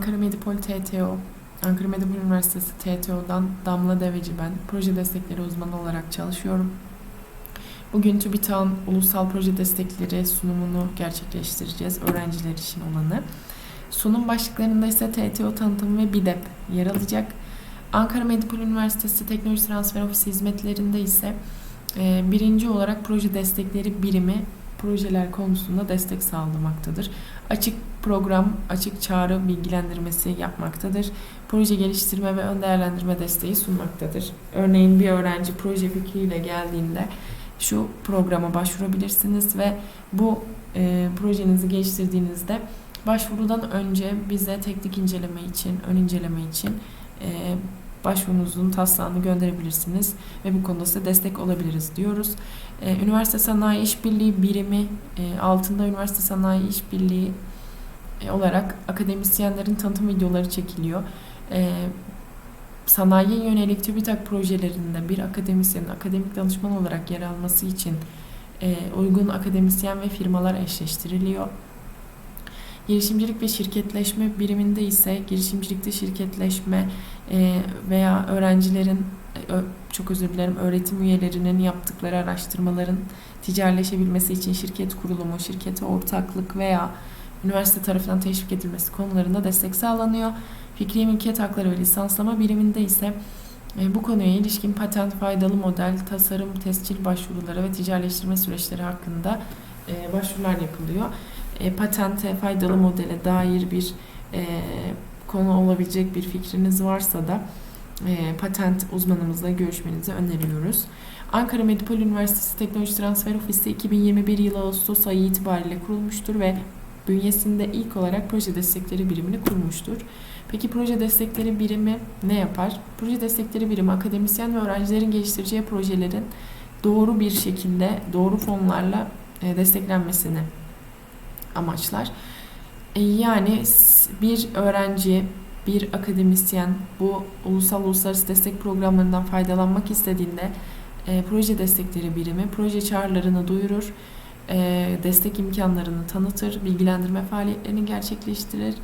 Ankara Medipol TTO, Ankara Medipol Üniversitesi TTO'dan Damla Deveci ben. Proje destekleri uzmanı olarak çalışıyorum. Bugün TÜBİTAK'ın ulusal proje destekleri sunumunu gerçekleştireceğiz. Öğrenciler için olanı. Sunum başlıklarında ise TTO tanıtımı ve BİDEP yer alacak. Ankara Medipol Üniversitesi Teknoloji Transfer Ofisi hizmetlerinde ise birinci olarak proje destekleri birimi projeler konusunda destek sağlamaktadır. Açık program, açık çağrı bilgilendirmesi yapmaktadır. Proje geliştirme ve ön değerlendirme desteği sunmaktadır. Örneğin bir öğrenci proje fikriyle geldiğinde şu programa başvurabilirsiniz ve bu e, projenizi geliştirdiğinizde başvurudan önce bize teknik inceleme için, ön inceleme için e, başvurunuzun taslağını gönderebilirsiniz ve bu konuda size destek olabiliriz diyoruz. E, Üniversite Sanayi İşbirliği Birimi e, altında Üniversite Sanayi İşbirliği e, olarak akademisyenlerin tanıtım videoları çekiliyor. E, sanayiye yönelik TÜBİTAK projelerinde bir akademisyenin akademik danışman olarak yer alması için e, uygun akademisyen ve firmalar eşleştiriliyor. Girişimcilik ve şirketleşme biriminde ise girişimcilikte şirketleşme e, veya öğrencilerin e, çok özür dilerim öğretim üyelerinin yaptıkları araştırmaların ticaretleşebilmesi için şirket kurulumu, şirkete ortaklık veya üniversite tarafından teşvik edilmesi konularında destek sağlanıyor. Fikri mülkiyet hakları ve lisanslama biriminde ise e, bu konuya ilişkin patent, faydalı model, tasarım, tescil başvuruları ve ticaretleştirme süreçleri hakkında başvurular yapılıyor. E, patente, faydalı modele dair bir e, konu olabilecek bir fikriniz varsa da e, patent uzmanımızla görüşmenizi öneriyoruz. Ankara Medipol Üniversitesi Teknoloji Transfer Ofisi 2021 yılı Ağustos ayı itibariyle kurulmuştur ve bünyesinde ilk olarak proje destekleri birimini kurmuştur. Peki proje destekleri birimi ne yapar? Proje destekleri birimi akademisyen ve öğrencilerin geliştireceği projelerin doğru bir şekilde doğru fonlarla e, desteklenmesini amaçlar. E, Yani bir öğrenci, bir akademisyen bu ulusal uluslararası destek programlarından faydalanmak istediğinde e, proje destekleri birimi proje çağrılarını duyurur, e, destek imkanlarını tanıtır, bilgilendirme faaliyetlerini gerçekleştirir.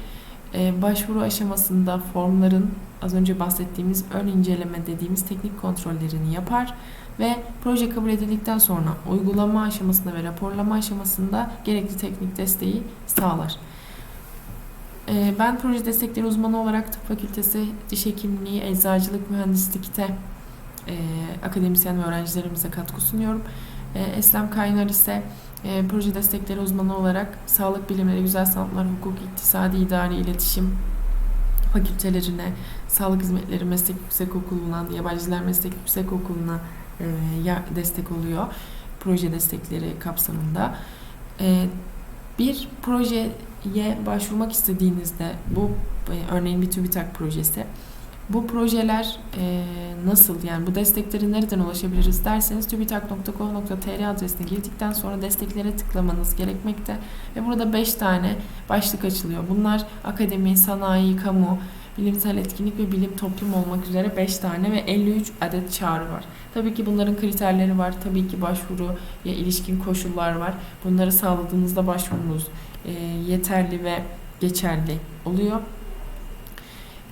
E, başvuru aşamasında formların az önce bahsettiğimiz ön inceleme dediğimiz teknik kontrollerini yapar ve proje kabul edildikten sonra uygulama aşamasında ve raporlama aşamasında gerekli teknik desteği sağlar. Ee, Ben proje destekleri uzmanı olarak tıp fakültesi diş hekimliği, eczacılık, mühendislikte e, akademisyen ve öğrencilerimize katkı sunuyorum. E, Eslem Kaynar ise e, proje destekleri uzmanı olarak sağlık bilimleri, güzel sanatlar, hukuk, iktisadi, idari, iletişim fakültelerine, sağlık hizmetleri meslek yüksekokulu'na, yabancı diller meslek yüksekokulu'na e, ya- destek oluyor proje destekleri kapsamında. E, bir projeye başvurmak istediğinizde bu e, örneğin bir TÜBİTAK projesi bu projeler e, nasıl yani bu destekleri nereden ulaşabiliriz derseniz tubitak.gov.tr adresine girdikten sonra desteklere tıklamanız gerekmekte ve burada 5 tane başlık açılıyor. Bunlar akademi, sanayi, kamu, bilimsel etkinlik ve bilim toplum olmak üzere 5 tane ve 53 adet çağrı var. Tabii ki bunların kriterleri var. Tabii ki başvuruya ilişkin koşullar var. Bunları sağladığınızda başvurunuz e, yeterli ve geçerli oluyor.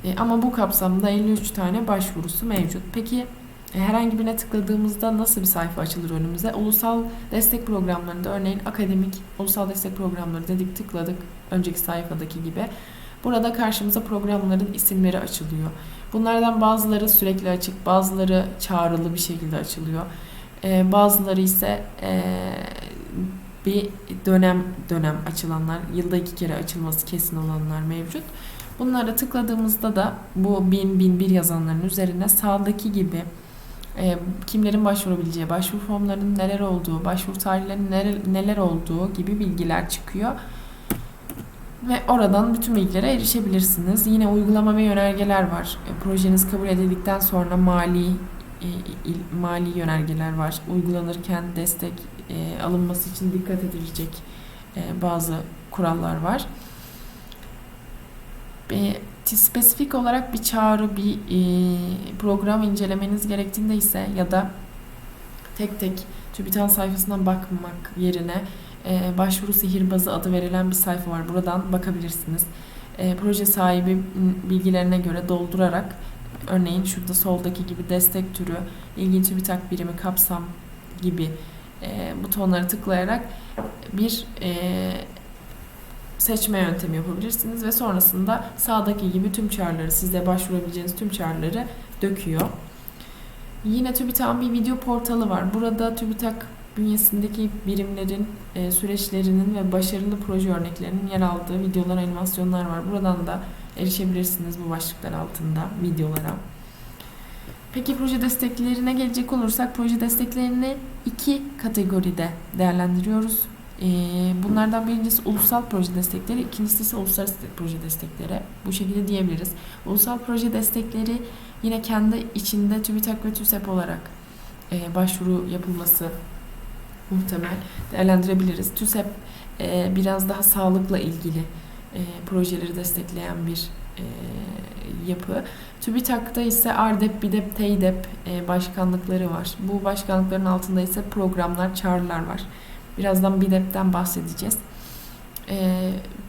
E, ama bu kapsamda 53 tane başvurusu mevcut. Peki e, herhangi birine tıkladığımızda nasıl bir sayfa açılır önümüze? Ulusal destek programlarında örneğin akademik ulusal destek programları dedik tıkladık önceki sayfadaki gibi. Burada karşımıza programların isimleri açılıyor. Bunlardan bazıları sürekli açık, bazıları çağrılı bir şekilde açılıyor. E, bazıları ise e, bir dönem dönem açılanlar, yılda iki kere açılması kesin olanlar mevcut. Bunlara tıkladığımızda da bu 1000 1001 yazanların üzerine sağdaki gibi e, kimlerin başvurabileceği, başvuru formlarının neler olduğu, başvuru tarihlerinin neler, neler olduğu gibi bilgiler çıkıyor. Ve oradan bütün bilgilere erişebilirsiniz. Yine uygulama ve yönergeler var. E, projeniz kabul edildikten sonra mali e, il- mali yönergeler var. Uygulanırken destek e, alınması için dikkat edilecek e, bazı kurallar var. E, spesifik olarak bir çağrı, bir e, program incelemeniz gerektiğinde ise ya da tek tek TÜBİTAK sayfasından bakmak yerine e, başvuru sihirbazı adı verilen bir sayfa var. Buradan bakabilirsiniz. e, proje sahibi bilgilerine göre doldurarak örneğin şurada soldaki gibi destek türü, ilgili TÜBİTAK birimi, kapsam gibi e, butonları tıklayarak bir e, seçme yöntemi yapabilirsiniz ve sonrasında sağdaki gibi tüm çağrıları, sizde başvurabileceğiniz tüm çağrıları döküyor. Yine TÜBİTAK'ın bir video portalı var. Burada TÜBİTAK bünyesindeki birimlerin e, süreçlerinin ve başarılı proje örneklerinin yer aldığı videolar, animasyonlar var. Buradan da erişebilirsiniz bu başlıklar altında videolara. Peki proje desteklerine gelecek olursak proje desteklerini iki kategoride değerlendiriyoruz. Ee, bunlardan birincisi ulusal proje destekleri, ikincisi ise uluslararası proje destekleri. Bu şekilde diyebiliriz. Ulusal proje destekleri yine kendi içinde TÜBİTAK ve TÜSEP olarak e, başvuru yapılması muhtemel değerlendirebiliriz. TÜSEP e, biraz daha sağlıkla ilgili e, projeleri destekleyen bir yapı. TÜBİTAK'ta ise ARDEP, BİDEP, TEYDEP başkanlıkları var. Bu başkanlıkların altında ise programlar, çağrılar var. Birazdan BİDEP'ten bahsedeceğiz.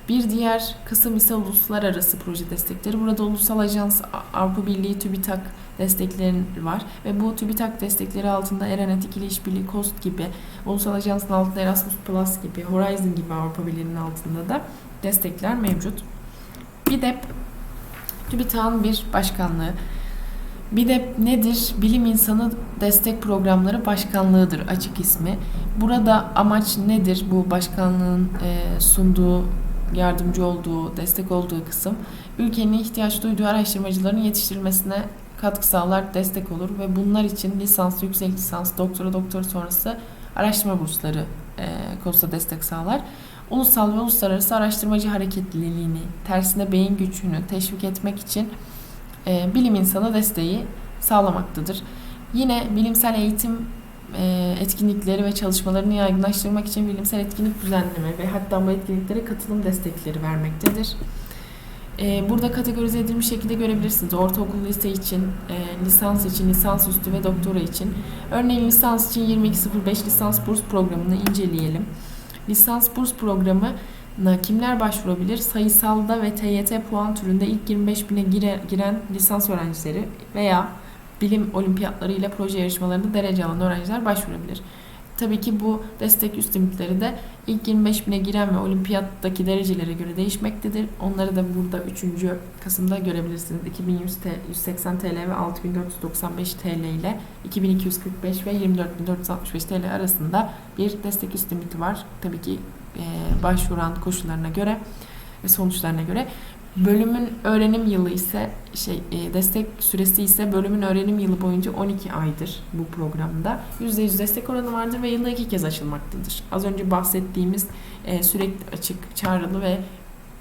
Bir diğer kısım ise uluslararası proje destekleri. Burada Ulusal Ajans, Avrupa Birliği, TÜBİTAK destekleri var. Ve bu TÜBİTAK destekleri altında Erenet İkili İşbirliği, COST gibi, Ulusal Ajans'ın altında Erasmus Plus gibi, Horizon gibi Avrupa Birliği'nin altında da destekler mevcut. BİDEP, TÜBİTAK'ın bir başkanlığı. BİDEP nedir? Bilim İnsanı Destek Programları Başkanlığı'dır açık ismi. Burada amaç nedir? Bu başkanlığın sunduğu yardımcı olduğu, destek olduğu kısım ülkenin ihtiyaç duyduğu araştırmacıların yetiştirilmesine katkı sağlar, destek olur ve bunlar için lisans, yüksek lisans, doktora, doktora sonrası araştırma bursları e, konusunda destek sağlar. Ulusal ve uluslararası araştırmacı hareketliliğini, tersine beyin gücünü teşvik etmek için e, bilim insanı desteği sağlamaktadır. Yine bilimsel eğitim e, etkinlikleri ve çalışmalarını yaygınlaştırmak için bilimsel etkinlik düzenleme ve hatta bu etkinliklere katılım destekleri vermektedir. E, burada kategorize edilmiş şekilde görebilirsiniz. Ortaokul lise için, lisans için, lisans üstü ve doktora için. Örneğin lisans için 2205 lisans burs programını inceleyelim. Lisans burs programı kimler başvurabilir? Sayısalda ve TYT puan türünde ilk 25 bine gire, giren lisans öğrencileri veya bilim olimpiyatları ile proje yarışmalarında derece alan öğrenciler başvurabilir. Tabii ki bu destek üst limitleri de ilk 25 bine giren ve olimpiyattaki derecelere göre değişmektedir. Onları da burada 3. Kasım'da görebilirsiniz. 2180 TL ve 6495 TL ile 2245 ve 24465 TL arasında bir destek üst limiti var. Tabii ki başvuran koşullarına göre ve sonuçlarına göre. Bölümün öğrenim yılı ise şey e, destek süresi ise bölümün öğrenim yılı boyunca 12 aydır bu programda. %100 destek oranı vardır ve yılda iki kez açılmaktadır. Az önce bahsettiğimiz e, sürekli açık, çağrılı ve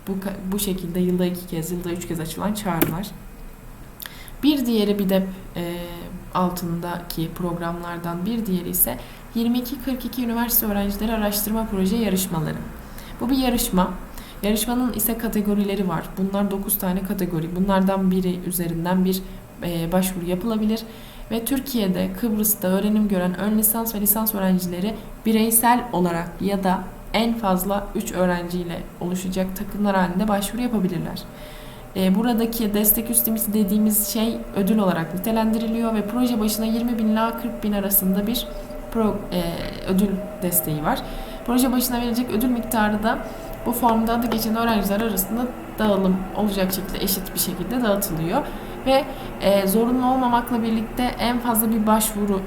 bu bu şekilde yılda iki kez, yılda üç kez açılan çağrılar. Bir diğeri bir de e, altındaki programlardan bir diğeri ise 22-42 üniversite öğrencileri araştırma proje yarışmaları. Bu bir yarışma. Yarışmanın ise kategorileri var. Bunlar 9 tane kategori. Bunlardan biri üzerinden bir e, başvuru yapılabilir. Ve Türkiye'de, Kıbrıs'ta öğrenim gören ön lisans ve lisans öğrencileri bireysel olarak ya da en fazla 3 öğrenciyle oluşacak takımlar halinde başvuru yapabilirler. E, buradaki destek üstümüzü dediğimiz şey ödül olarak nitelendiriliyor ve proje başına 20 bin ila 40 bin arasında bir pro, e, ödül desteği var. Proje başına verilecek ödül miktarı da bu formda adı geçen öğrenciler arasında dağılım olacak şekilde eşit bir şekilde dağıtılıyor. Ve e, zorunlu olmamakla birlikte en fazla bir başvuru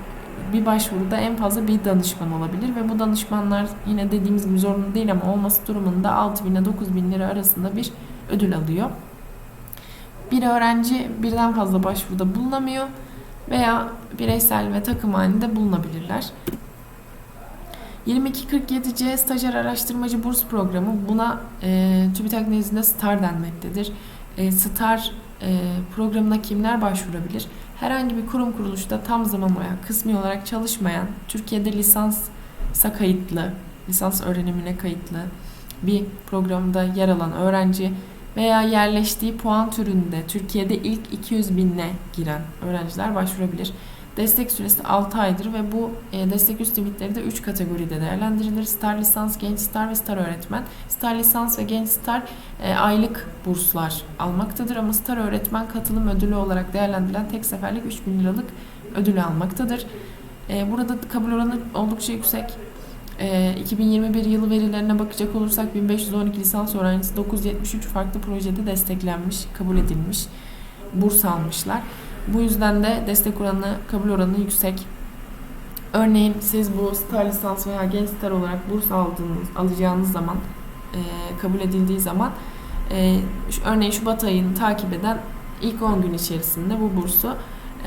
bir başvuruda en fazla bir danışman olabilir ve bu danışmanlar yine dediğimiz gibi zorunlu değil ama olması durumunda 6 bin ile 9 bin lira arasında bir ödül alıyor. Bir öğrenci birden fazla başvuruda bulunamıyor veya bireysel ve takım halinde bulunabilirler. 2247C stajyer araştırmacı burs programı buna e, TÜBİTAK nezdinde STAR denmektedir. E, STAR e, programına kimler başvurabilir? Herhangi bir kurum kuruluşta tam zaman veya kısmi olarak çalışmayan, Türkiye'de lisansa kayıtlı, lisans öğrenimine kayıtlı bir programda yer alan öğrenci veya yerleştiği puan türünde Türkiye'de ilk 200 binle giren öğrenciler başvurabilir. Destek süresi 6 aydır ve bu e, destek üst limitleri de 3 kategoride değerlendirilir. Star lisans, genç star ve star öğretmen. Star lisans ve genç star e, aylık burslar almaktadır ama star öğretmen katılım ödülü olarak değerlendirilen tek seferlik 3000 liralık ödülü almaktadır. E, burada kabul oranı oldukça yüksek. E, 2021 yılı verilerine bakacak olursak 1512 lisans öğrencisi 973 farklı projede desteklenmiş, kabul edilmiş, burs almışlar. Bu yüzden de destek oranı, kabul oranı yüksek. Örneğin siz bu star lisans veya genç star olarak burs aldığınız, alacağınız zaman, e, kabul edildiği zaman e, örneğin Şubat ayını takip eden ilk 10 gün içerisinde bu bursu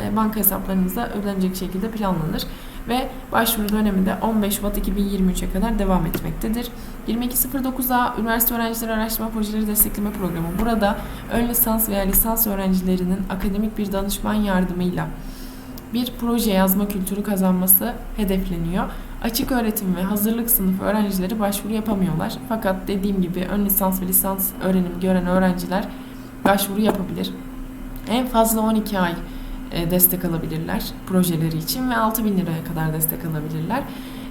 e, banka hesaplarınıza ödenecek şekilde planlanır ve başvuru dönemi de 15 Şubat 2023'e kadar devam etmektedir. 2209A Üniversite Öğrencileri Araştırma Projeleri Destekleme Programı. Burada ön lisans veya lisans öğrencilerinin akademik bir danışman yardımıyla bir proje yazma kültürü kazanması hedefleniyor. Açık öğretim ve hazırlık sınıfı öğrencileri başvuru yapamıyorlar. Fakat dediğim gibi ön lisans ve lisans öğrenim gören öğrenciler başvuru yapabilir. En fazla 12 ay destek alabilirler projeleri için ve 6 bin liraya kadar destek alabilirler.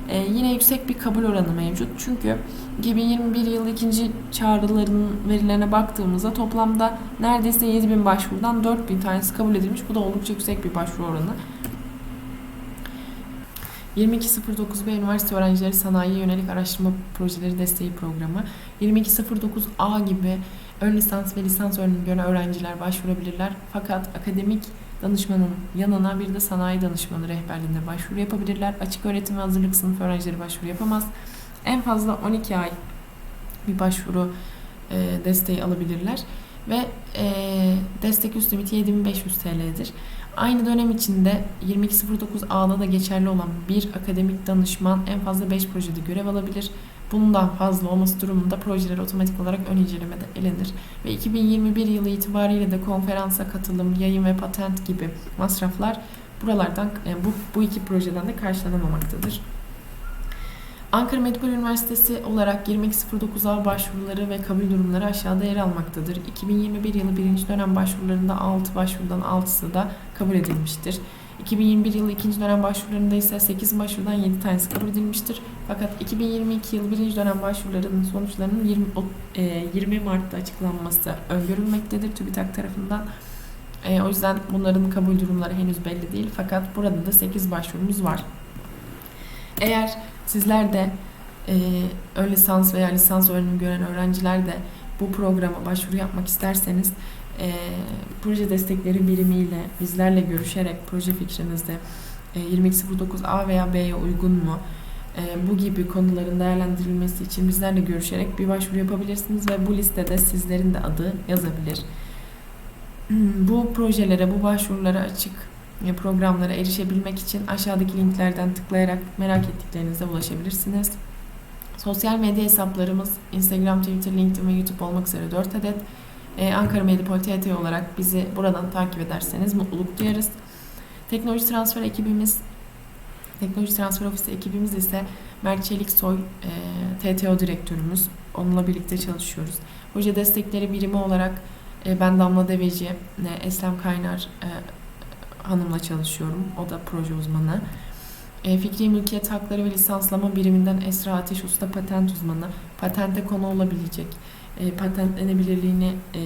E, yine yüksek bir kabul oranı mevcut. Çünkü 2021 yılı ikinci çağrıların verilerine baktığımızda toplamda neredeyse 7 bin başvurudan 4 bin tanesi kabul edilmiş. Bu da oldukça yüksek bir başvuru oranı. 2209B Üniversite Öğrencileri Sanayiye Yönelik Araştırma Projeleri Desteği Programı. 2209A gibi ön lisans ve lisans öğrenimi gören öğrenciler başvurabilirler. Fakat akademik danışmanın yanına bir de sanayi danışmanı rehberliğinde başvuru yapabilirler. Açık öğretim ve hazırlık sınıf öğrencileri başvuru yapamaz. En fazla 12 ay bir başvuru e, desteği alabilirler ve e, destek üst limiti 7500 TL'dir. Aynı dönem içinde 2209A'da da geçerli olan bir akademik danışman en fazla 5 projede görev alabilir. Bundan fazla olması durumunda projeler otomatik olarak ön incelemede elenir. Ve 2021 yılı itibariyle de konferansa katılım, yayın ve patent gibi masraflar buralardan e, bu, bu iki projeden de karşılanamamaktadır. Ankara Medipol Üniversitesi olarak 2209A başvuruları ve kabul durumları aşağıda yer almaktadır. 2021 yılı birinci dönem başvurularında 6 başvurudan 6'sı da kabul edilmiştir. 2021 yılı ikinci dönem başvurularında ise 8 başvurudan 7 tanesi kabul edilmiştir. Fakat 2022 yılı birinci dönem başvurularının sonuçlarının 20, o- e, 20 Mart'ta açıklanması öngörülmektedir TÜBİTAK tarafından. E, o yüzden bunların kabul durumları henüz belli değil. Fakat burada da 8 başvurumuz var. Eğer sizler de e, ön lisans veya lisans öğrenimi gören öğrenciler de bu programa başvuru yapmak isterseniz e, proje destekleri birimiyle bizlerle görüşerek proje fikrinizde e, 2209A veya B'ye uygun mu? E, bu gibi konuların değerlendirilmesi için bizlerle görüşerek bir başvuru yapabilirsiniz ve bu listede sizlerin de adı yazabilir. Bu projelere, bu başvurulara açık e, programlara erişebilmek için aşağıdaki linklerden tıklayarak merak ettiklerinize ulaşabilirsiniz. Sosyal medya hesaplarımız Instagram, Twitter, LinkedIn ve YouTube olmak üzere 4 adet. Ee, Ankara Medipol TT olarak bizi buradan takip ederseniz mutluluk duyarız. Teknoloji transfer ekibimiz, Teknoloji transfer ofisi ekibimiz ise Mert Çeliksoy, e, TTO direktörümüz. Onunla birlikte çalışıyoruz. Proje destekleri birimi olarak e, ben Damla Deveci, e, Eslem Kaynar e, hanımla çalışıyorum. O da proje uzmanı. E, Fikri mülkiyet hakları ve lisanslama biriminden Esra Ateş Usta patent uzmanı. Patente konu olabilecek. E, patentlenebilirliğini e,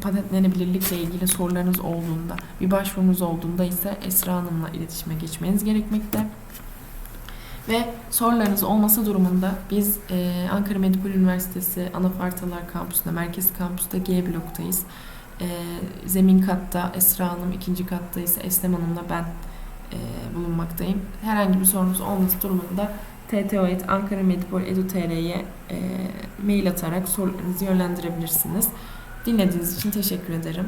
patentlenebilirlikle ilgili sorularınız olduğunda, bir başvurunuz olduğunda ise Esra Hanım'la iletişime geçmeniz gerekmekte. Ve sorularınız olması durumunda biz e, Ankara Medipol Üniversitesi Anafartalar Kampüsü'nde, Merkez Kampüs'te G bloktayız. E, zemin katta Esra Hanım, ikinci katta ise Eslem Hanım'la ben e, bulunmaktayım. Herhangi bir sorunuz olması durumunda tto.ankaramedipol.edu.tr'ye e, mail atarak sorularınızı yönlendirebilirsiniz. Dinlediğiniz için teşekkür ederim.